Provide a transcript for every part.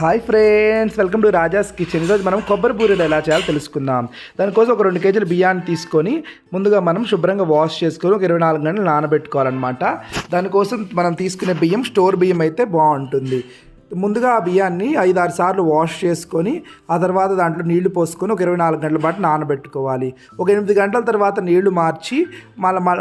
Hi friends welcome to Raja's kitchen ఈరోజు మనం కొబ్బరి బూరెలు ఎలా చేయాలో తెలుసుకుందాం. దానికోసం ఒక రెండు కేజీలు బియ్యాన్ని తీసుకొని ముందుగా మనం శుభ్రంగా వాష్ చేసుకొని ఒక ఇరవై నాలుగు గంటలు నానబెట్టుకోవాలన్నమాట. దానికోసం మనం తీసుకునే బియ్యం స్టోర్ బియ్యం అయితే బాగుంటుంది. ముందుగా ఆ బియ్యాన్ని ఐదు ఆరు సార్లు వాష్ చేసుకొని ఆ తర్వాత దాంట్లో నీళ్ళు పోసుకొని ఒక ఇరవై నాలుగు గంటల పాటు నానబెట్టుకోవాలి. ఒక ఎనిమిది గంటల తర్వాత నీళ్ళు మార్చి మళ్ళీ మన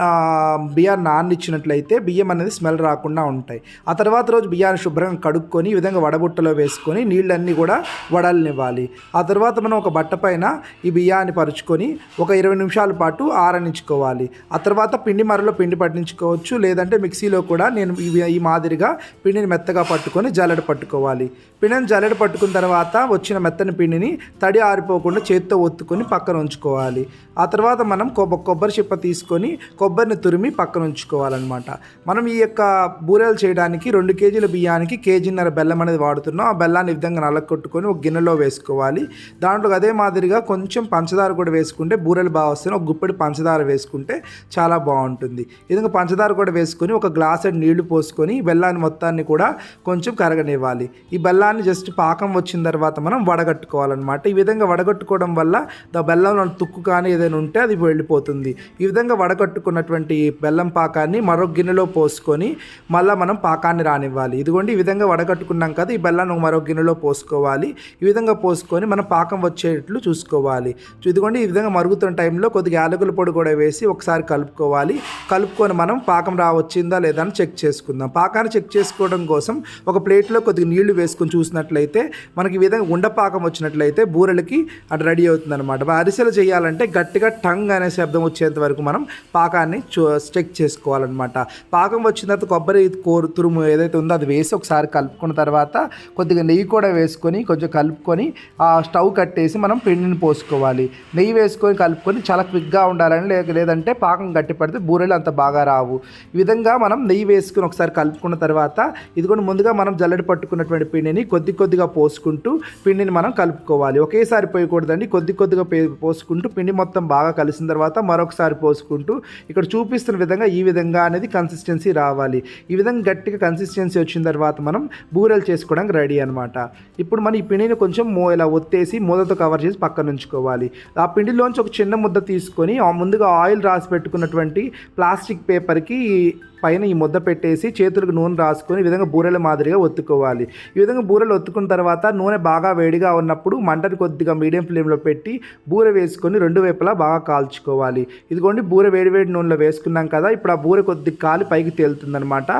బియ్యాన్ని నాననిచ్చినట్లయితే బియ్యం అనేది స్మెల్ రాకుండా ఉంటాయి. ఆ తర్వాత రోజు బియ్యాన్ని శుభ్రంగా కడుక్కొని ఈ విధంగా వడబుట్టలో వేసుకొని నీళ్ళన్నీ కూడా వడలనివ్వాలి. ఆ తర్వాత మనం ఒక బట్ట పైన ఈ బియ్యాన్ని పరుచుకొని ఒక ఇరవై నిమిషాల పాటు ఆరనించుకోవాలి. ఆ తర్వాత పిండి మరలో పిండి పట్టించుకోవచ్చు. లేదంటే మిక్సీలో కూడా నేను ఈ- మాదిరిగా పిండిని మెత్తగా పట్టుకొని జల్లెడ పట్టుకోవాలి. పిండిని జల్లెడ పట్టుకున్న తర్వాత వచ్చిన మెత్తని పిండిని తడి ఆరిపోకుండా చేత్తో ఒత్తుకొని పక్కన ఉంచుకోవాలి. ఆ తర్వాత మనం కొబ్బ కొబ్బరి చిప్ప తీసుకొని కొబ్బరిని తురిమి పక్కన ఉంచుకోవాలన్నమాట. మనం ఈ యొక్క బూరెలు చేయడానికి రెండు కేజీల బియ్యానికి కేజీన్నర బెల్లం అనేది వాడుతున్నాం. ఆ బెల్లాన్ని విధంగా నలగొట్టుకొని ఒక గిన్నెలో వేసుకోవాలి. దాంట్లో అదే మాదిరిగా కొంచెం పంచదార కూడా వేసుకుంటే బూరెలు బాగా వస్తాయి. ఒక గుప్పెడు పంచదార వేసుకుంటే చాలా బాగుంటుంది. ఈ విధంగా పంచదార కూడా వేసుకొని ఒక గ్లాస్ నీళ్ళు పోసుకొని బెల్లాన్ని మొత్తాన్ని కూడా కొంచెం కరగనివ్వాలి. ఈ బెల్లాన్ని జస్ట్ పాకం వచ్చిన తర్వాత మనం వడగట్టుకోవాలన్నమాట. ఈ విధంగా వడగట్టుకోవడం వల్ల ద బెల్లంలో తుక్కు కానీ ఏదైనా ఉంటే అది వెళ్ళిపోతుంది. ఈ విధంగా వడగట్టుకున్నటువంటి బెల్లం పాకాన్ని మరో గిన్నెలో పోసుకొని మళ్ళీ మనం పాకాన్ని రానివ్వాలి. ఇదిగోండి ఈ విధంగా వడగట్టుకున్నాం కదా ఈ బెల్లాన్ని మరో గిన్నెలో పోసుకోవాలి. ఈ విధంగా పోసుకొని మనం పాకం వచ్చేట్లు చూసుకోవాలి. ఇదిగోండి ఈ విధంగా మరుగుతున్న టైంలో కొద్దిగా యాలకుల పొడి కూడా వేసి ఒకసారి కలుపుకోవాలి. కలుపుకొని మనం పాకం రా వచ్చిందా లేదా అని చెక్ చేసుకుందాం. పాకాన్ని చెక్ చేసుకోవడం కోసం ఒక ప్లేట్లో కొద్దిగా నీళ్ళు వేసుకొని చూసినట్లయితే మనకి ఈ విధంగా ఉండపాకం వచ్చినట్లయితే బూరెలకి అది రెడీ అవుతుంది అనమాట అరిసెలు చేయాలంటే గట్టిగా టంగ్ అనే శబ్దం వచ్చేంత వరకు మనం పాకాన్ని స్టెక్ చేసుకోవాలన్నమాట. పాకం వచ్చిన తర్వాత కొబ్బరి కోరు తురుము ఏదైతే ఉందో అది వేసి ఒకసారి కలుపుకున్న తర్వాత కొద్దిగా నెయ్యి కూడా వేసుకొని కొంచెం కలుపుకొని ఆ స్టవ్ కట్టేసి మనం పిండిని పోసుకోవాలి. నెయ్యి వేసుకొని కలుపుకొని చాలా క్విక్గా ఉండాలని లేక లేదంటే పాకం గట్టి పడితే బూరెలు అంత బాగా రావు. ఈ విధంగా మనం నెయ్యి వేసుకొని ఒకసారి కలుపుకున్న తర్వాత ఇది కూడా ముందుగా మనం జల్లెడ పట్టుకున్నటువంటి పిండిని కొద్ది కొద్దిగా పోసుకుంటూ పిండిని మనం కలుపుకోవాలి. ఒకేసారి పోయకూడదండి. కొద్ది కొద్దిగా పే- పోసుకుంటూ పిండి మొత్తం బాగా కలిసిన తర్వాత మరొకసారి పోసుకుంటూ ఇక్కడ చూపిస్తున్న విధంగా ఈ విధంగా అనేది కన్సిస్టెన్సీ రావాలి. ఈ విధంగా గట్టిగా కన్సిస్టెన్సీ వచ్చిన తర్వాత మనం బూరెలు చేసుకోవడానికి రెడీ అనమాట ఇప్పుడు మనం ఈ పిండిని కొంచెం మో ఇలా ఒత్తేసి మూతతో కవర్ చేసి పక్కన ఉంచుకోవాలి. ఆ పిండిలోంచి ఒక చిన్న ముద్ద తీసుకొని ముందుగా ఆయిల్ రాసి పెట్టుకున్నటువంటి ప్లాస్టిక్ పేపర్కి పైన ఈ ముద్ద పెట్టేసి చేతులకు నూనె రాసుకొని ఈ విధంగా బూరెల మాదిరిగా ఒత్తుకోవాలి. ఈ విధంగా బూరెలు ఒత్తుకున్న తర్వాత నూనె బాగా వేడిగా ఉన్నప్పుడు మంటని కొద్దిగా మీడియం ఫ్లేమ్లో పెట్టి బూర వేసుకొని రెండు వైపులా బాగా కాల్చుకోవాలి. ఇదిగోండి బూర వేడి వేడి నూనెలో వేసుకున్నాం కదా ఇప్పుడు ఆ బూర కొద్ది కాలి పైకి తేలుతుందనమాట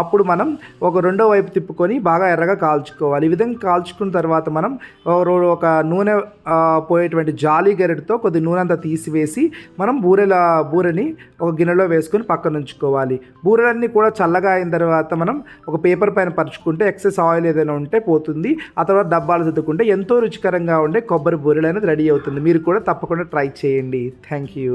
అప్పుడు మనం ఒక రెండో వైపు తిప్పుకొని బాగా ఎర్రగా కాల్చుకోవాలి. ఈ విధంగా కాల్చుకున్న తర్వాత మనం ఒక నూనె పోయేటువంటి జాలి గెరటితో కొద్ది నూనె అంతా తీసివేసి మనం బూరెల బూరెని ఒక గిన్నెలో వేసుకొని పక్కన ఉంచుకోవాలి బూరెలన్నీ కూడా చల్లగా అయిన తర్వాత మనం ఒక పేపర్ పైన పరుచుకుంటే ఎక్సెస్ ఆయిల్ ఏదైనా ఉంటే పోతుంది. ఆ తర్వాత డబ్బాలు సర్దుకుంటే ఎంతో రుచికరంగా ఉండే కొబ్బరి బూరెలు అనేది రెడీ అవుతుంది. మీరు కూడా తప్పకుండా ట్రై చేయండి. Thank you